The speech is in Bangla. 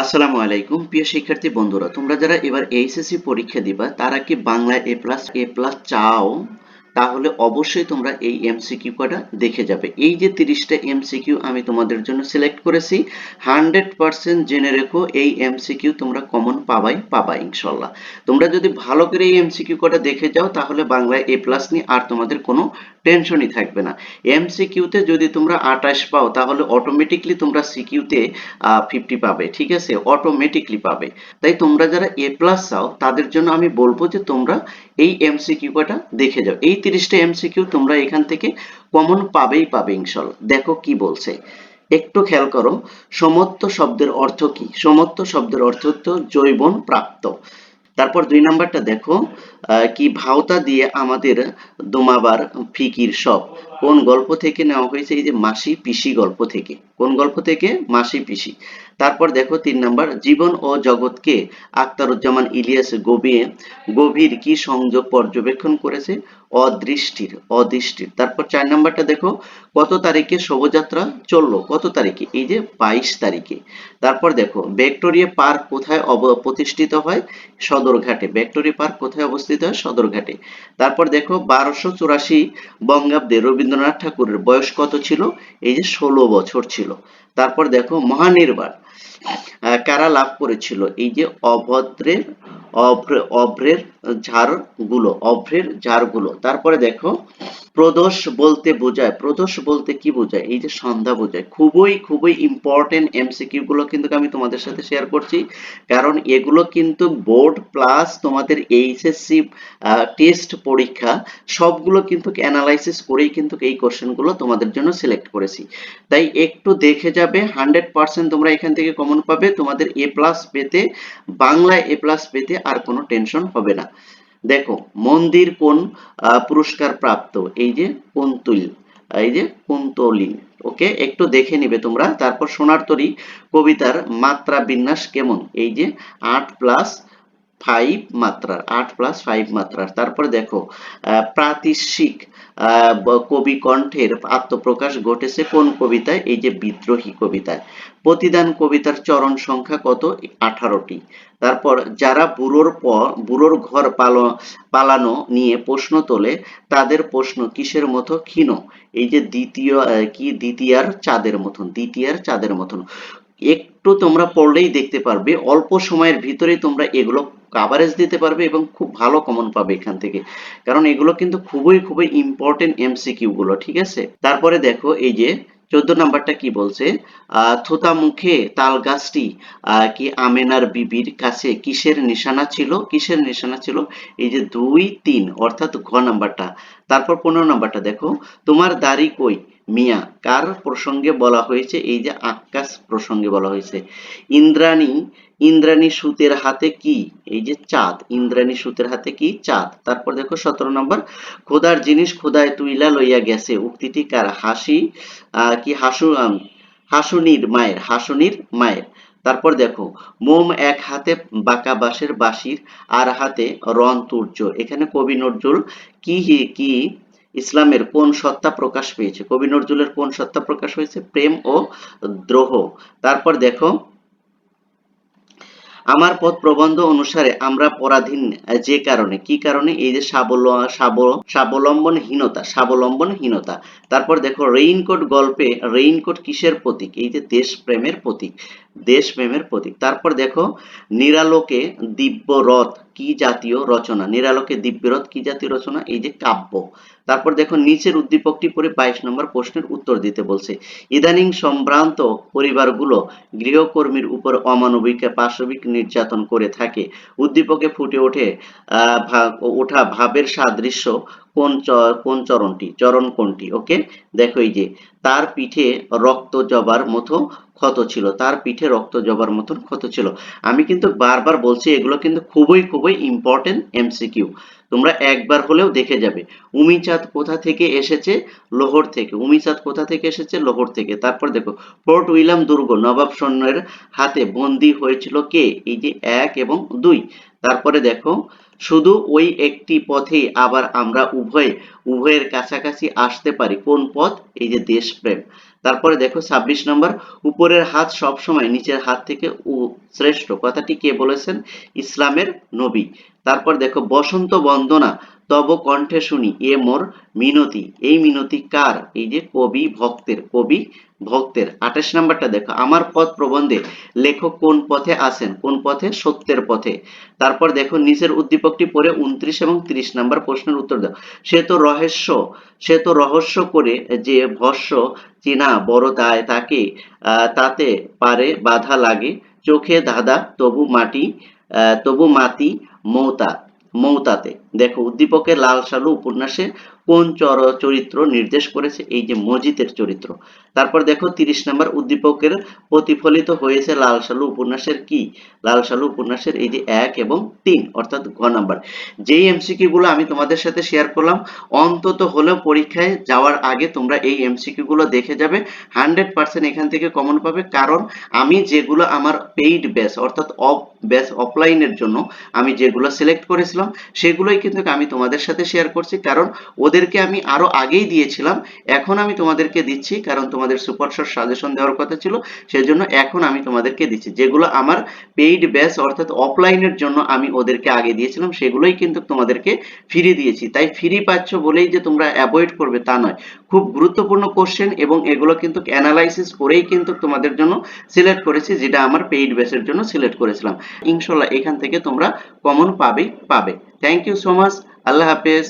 আসসালামু আলাইকুম, প্রিয় শিক্ষার্থী বন্ধুরা। তোমরা যারা এবার এইচএসসি পরীক্ষা দিবা, তারা কি বাংলায় এ প্লাস এ প্লাস চাও? তাহলে অবশ্যই তোমরা এই এমসিকিউ কটা দেখে যাবে। এই যে তিরিশটা এমসিকিউ আমি তোমাদের জন্য সিলেক্ট করেছি হান্ড্রেড পার্সেন্ট জেনে রেখো এই এমসিকিউ তোমরা কমন পাবাই পাবা ইনশাল্লাহ। তোমরা যদি ভালো করে এই এমসিকিউ কটা দেখে যাও, তাহলে বাংলায় এ প্লাস নিয়ে আর তোমাদের কোনো টেনশনই থাকবে না। এমসিকিউতে যদি তোমরা আটাশ পাও, তাহলে অটোমেটিকলি তোমরা সিকিউতে ফিফটি পাবে, ঠিক আছে? অটোমেটিকলি পাবে। তাই তোমরা যারা এ প্লাস চাও, তাদের জন্য আমি বলব যে তোমরা এই এমসিকিউ কটা দেখে যাও। এই তিরিশটা এমসিকিউ তোমরা এখান থেকে কমন পাবেই পাবে ইনশাল দেখো কি বলছে। একটু খেয়াল করো, সমত্ব শব্দের অর্থ কি? সমত্ব শব্দের অর্থ হচ্ছে জৈবন প্রাপ্ত। তারপর দুই নাম্বারটা দেখো কি ভাওতা দিয়ে আমাদের দোমাবার ফিকির সব? কোন গল্প থেকে নেওয়া হয়েছে? এই যে মাসি পিসি গল্প থেকে। কোন গল্প থেকে? মাসি পিসি। তারপর দেখো তিন নাম্বার, জীবন ও জগৎকে আখতারুজ্জামান ইলিয়াস গভীর গভীর কি সংযোগ পর্যবেক্ষণ করেছে? অদৃষ্টির অদৃষ্টির। তারপর চার নাম্বারটা দেখো, কত তারিখে শোভাযাত্রা চলল? কত তারিখে? এই যে বাইশ তারিখে। তারপর দেখো, ভিক্টোরিয়া পার্ক কোথায় প্রতিষ্ঠিত হয়? সদরঘাটে। ভিক্টোরিয়া পার্ক কোথায় অবস্থিত? হয় সদরঘাটে। তারপর দেখো, বারোশো চুরাশি বঙ্গাব্দে রবীন্দ্রনাথ ঠাকুরের বয়স কত ছিল? এই যে ষোলো বছর ছিল। তারপর দেখো, মহানির্বাণ কারা লাভ করেছিল? এই যে অভদ্রের, অভ্র, অভ্রের ঝাড়গুলো অভ্রের ঝাড়গুলো। তারপরে দেখো প্রদোষ বলতে বোঝায়। প্রদোষ বলতে কি বোঝায়? এই যে সন্ধ্যা বোঝায়। খুবই খুবই ইম্পর্টেন্ট এমসিকিউ গুলো কিন্তু আমি তোমাদের সাথে শেয়ার করছি। কারণ এগুলো কিন্তু বোর্ড প্লাস তোমাদের এইচএসসি টেস্ট পরীক্ষা, সবগুলো কিন্তু অ্যানালাইসিস করেই কিন্তু এই কোশ্চেনগুলো তোমাদের জন্য সিলেক্ট করেছি। তাই একটু দেখে যাবে হান্ড্রেড পার্সেন্ট তোমরা এখান থেকে কমন পাবে। তোমাদের এ প্লাস পেতে, বাংলায় এ প্লাস পেতে আর কোনো টেনশন হবে না। দেখো, মন্দির কোন পুরস্কার প্রাপ্ত? এই যে কুন্তুল, এই যে কুন্তলিন, ওকে? একটু দেখে নিবে তোমরা। তারপর সোনার তরী, কবিতার মাত্রা বিন্যাস কেমন? এই যে আট প্লাস ফাইভ মাত্রার, আট প্লাস ফাইভ মাত্রার। তারপরে দেখো ব- কবি কণ্ঠের আত্মপ্রকাশ ঘটেছে কোন কবিতায়? এই যে বিদ্রোহী কবিতায়। প্রতিদান কবিতার চরণ সংখ্যা কত? আঠারোটি। তারপর যারা বুড়োর পর বুড়োর ঘর পালো, পালানো নিয়ে প্রশ্ন তোলে, তাদের প্রশ্ন, কিসের মতো? ক্ষীণ। এই যে দ্বিতীয় কি? দ্বিতীয়ার চাঁদের মতন, দ্বিতীয়ার চাঁদের মতন। একটু তোমরা পড়লেই দেখতে পারবে, অল্প সময়ের ভিতরেই তোমরা এগুলো কাভারেজ দিতে পারবে এবং খুব ভালো কমন পাবে এখান থেকে। কারণ এগুলো কিন্তু খুবই খুবই ইম্পর্টেন্ট এমসিকিউ গুলো, ঠিক আছে? তারপরে দেখো এই যে, চোদ্দ নাম্বারটা কি বলছে? থোতা মুখে তাল গাছটি কি আমেনার বিবির কাছে কিসের নিশানা ছিল? কিসের নিশানা ছিল? এই যে দুই, তিন, অর্থাৎ ঘ নাম্বারটা। তারপর পনেরো নাম্বারটা দেখো। তোমার দাড়ি কই? মিয়া, কার প্রসঙ্গে বলা হয়েছে? এই যে আকাশ প্রসঙ্গে বলা হয়েছে। ইন্দ্রাণী ইন্দ্রাণী সুতের হাতে কি? এই যে চাঁদ, ইন্দ্রাণী সুতের হাতে কি? চাঁদ। তারপর দেখো সতেরো নম্বর, খোদার জিনিস খোদায় তুইলা লইয়া গেছে। উক্তিটি কার? হাসি কি হাসু হাসুনির মায়ের হাসুনির মায়ের। তারপর দেখো, মোম এক হাতে বাঁকা বাঁশের বাঁশির, আর হাতে রন তুর্য। এখানে কবি নজরুল কি কি ইসলামের কোন সত্তা প্রকাশ পেয়েছে? কবি নজরুলের কোন সত্তা প্রকাশ হয়েছে? প্রেম ও দ্রোহ। তারপর দেখো, আমার পথ প্রবন্ধ অনুসারে আমরা পরাধীন যে কারণে, কি কারণে? এই যে স্বাবলম্বনহীনতা স্বাবলম্বনহীনতা তারপর দেখো রেইনকোট গল্পে রেইনকোট কিসের প্রতীক? এই যে দেশপ্রেমের প্রতীক দেশপ্রেমের প্রতীক। তারপর দেখো, নিরালোকে দিব্য রথ কি জাতীয় রচনা? নিরালোকে দিব্য রথ কি জাতীয় রচনা? এই যে কাব্য। তারপর দেখো নিচের উদ্দীপকটি পরে বাইশ নম্বর প্রশ্নের উত্তর দিতে বলছে, ইদানিং সম্ভ্রান্ত পরিবারগুলো গৃহকর্মীর উপর অমানবিক, পাশবিক নির্যাতন করে থাকে। উদ্দীপকে ফুটে ওঠে ওঠা ভাবের সাদৃশ্য কোন কোন চরণটি? চরণ কোনটি? ওকে? দেখো এই যে, তার পিঠে রক্ত জবার মতো ক্ষত ছিল। তার পিঠে রক্ত জবার মতন ক্ষত ছিল। আমি কিন্তু বারবার বলছি, এগুলো কিন্তু খুবই খুবই ইম্পর্টেন্ট এমসিকিউ তোমরা একবার হলেও দেখে যাবে। উমিচাঁদ কোথা থেকে এসেছে? লোহর থেকে। উমিচাঁদ কোথা থেকে এসেছে? লোহর থেকে। তারপর দেখো ফোর্ট উইলাম দুর্গ, নবাব সৈন্যের হাতে বন্দী হয়েছিল কে? এই যে এক এবং দুই। তারপরে দেখো শুধু ওই একটি পথেই আবার আমরা উভয়ে, উভয়ের কাছাকাছি আসতে পারি। কোন পথ? এই যে দেশপ্রেম। তারপরে দেখো ছাব্বিশ নম্বর, উপরের হাত সবসময় নিচের হাত থেকে শ্রেষ্ঠ। কথাটি কে বলেছেন? ইসলামের নবী। তারপর দেখো, বসন্ত বন্দনা, তব কণ্ঠে শুনি, এ মোর মিনতি। এই মিনতি কার? এই যে কবি ভক্তের কবি ভক্তের। আঠাশ নাম্বারটা দেখো, আমার পথ প্রবন্ধে লেখক কোন পথে আছেন? কোন পথে? সত্যের পথে। তারপর দেখো নিজের নিচের উদ্দীপকটি পড়ে উনত্রিশ এবং ত্রিশ নাম্বার প্রশ্নের উত্তর দাও। সে তো রহস্য, সে তো রহস্য করে যে ভস্য চিনা বড় দায় তাকে তাতে পারে বাধা লাগে। চোখে ধাঁধা, তবু মাটি তবু মাতি মৌতা, মৌতাতে। দেখো, উদ্দীপকের লাল সালু উপন্যাসে কোন চর, চরিত্র নির্দেশ করেছে? এই যে মজিদের চরিত্র। তারপর দেখো, তিরিশ নম্বর, উদ্দীপকের প্রতিফলিত হয়েছে লাল সালু উপন্যাসের কি? লাল সালু উপন্যাসের এই যে এক এবং তিন, অর্থাৎ ঘ নাম্বার। যেই এমসিকিউ গুলো আমি তোমাদের সাথে শেয়ার করলাম, অন্তত হলেও পরীক্ষায় যাওয়ার আগে তোমরা এই এমসিকিউ গুলো দেখে যাবে। হান্ড্রেড পার্সেন্ট এখান থেকে কমন পাবে। কারণ আমি যেগুলো আমার পেইড ব্যাচ অর্থাৎ অফ ব্যাচ অফলাইনের জন্য আমি যেগুলো সিলেক্ট করেছিলাম, সেগুলোই কিন্তু আমি তোমাদের সাথে শেয়ার করছি, কারণ ওদেরকে আমি আরও আগেই দিয়েছিলাম। এখন আমি তোমাদেরকে দিচ্ছি, কারণ তোমাদের সুপার সাজেশন দেওয়ার কথা ছিল, সেজন্য এখন আমি তোমাদেরকে দিচ্ছি। যেগুলো আমার পেইড ব্যাচ অর্থাৎ অফলাইনের জন্য আমি ওদেরকে আগে দিয়েছিলাম, সেগুলোই কিন্তু তোমাদেরকে ফ্রি দিয়েছি। তাই ফ্রি পাচ্ছ বলেই যে তোমরা অ্যাভয়েড করবে তা নয়। খুব গুরুত্বপূর্ণ কোশ্চেন এবং এগুলো কিন্তু অ্যানালাইসিস করেই কিন্তু তোমাদের জন্য সিলেক্ট করেছি, যেটা আমার পেইড বেসের জন্য সিলেক্ট করেছিলাম। ইনশাল্লাহ এখান থেকে তোমরা কমন পাবেই পাবে। থ্যাংক ইউ সো মাচ আল্লাহ হাফেজ।